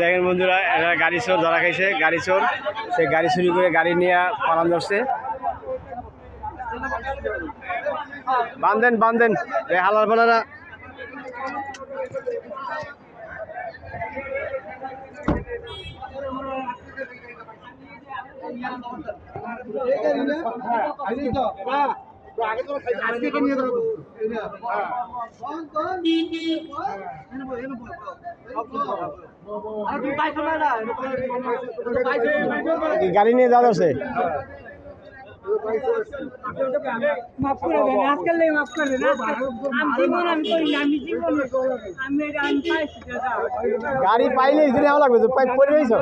দেখেন বন্ধুরা, এরা গাড়ি চোর, ধরা খাইছে, গাড়ি চোর। সে গাড়ি চুরি করে গাড়ি নিয়ে পালান ধরছে। বান্ধেন বান্ধেন এই হালার পালারা। কি গাড়ি নিয়ে যাওয়া ধরছে মাফ করে দেন আজকাল মাফ করে দেন আমি জীবন আমি করি আমি জীবন আমি আমি পাইছি গাড়ি পাইলে এখানে লাগবে, তো পাইপ পরে রয়েছ?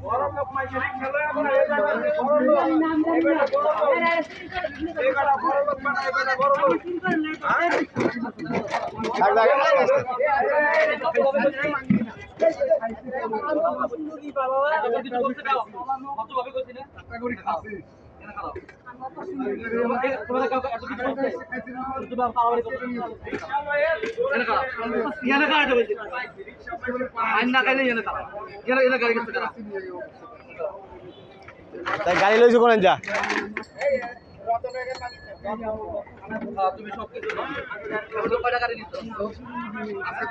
থাক, থাক, আস্তে, আস্তে। তাই গাড়ি লইছো কোন যা।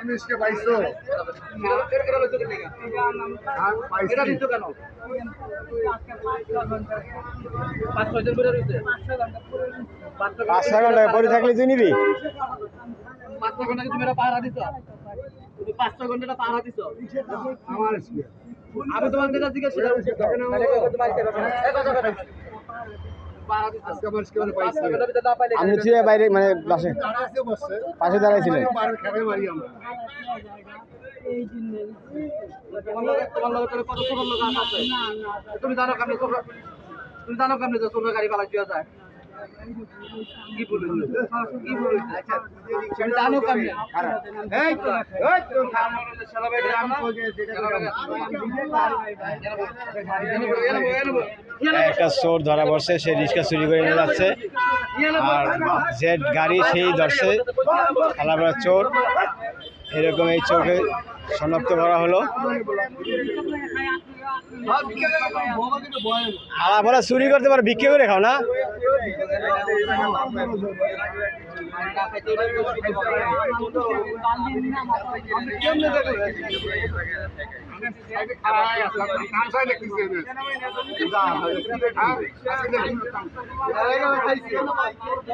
তুমি পাইছি? পাঁচ ঘণ্টা পরে থাকলে তুই নিবি? আমি জিজ্ঞেস বাইরে মানে বাসে তারা আছে বসছে পাশে দাঁড়াইছিলেন বাড়ির খেলে মারি আমরা তোমার লগে বাইরে মানে পাশে পাশে দাঁড়াইছিলেন। তুমি জানো কেমনি তুমি জানো কেমনি যে ছোট গাড়ি পালা যায় একটা চোর ধরা পড়ছে, সে রিক্সা চুরি করে নিয়ে যাচ্ছে। আর যে গাড়ি সেই ধরছে, খালাপাড়ার চোর। এরকম এই চোরকে শনাক্ত করা হলো। আলাপাড়া চুরি করতে পারে বিক্রি করে খাও না।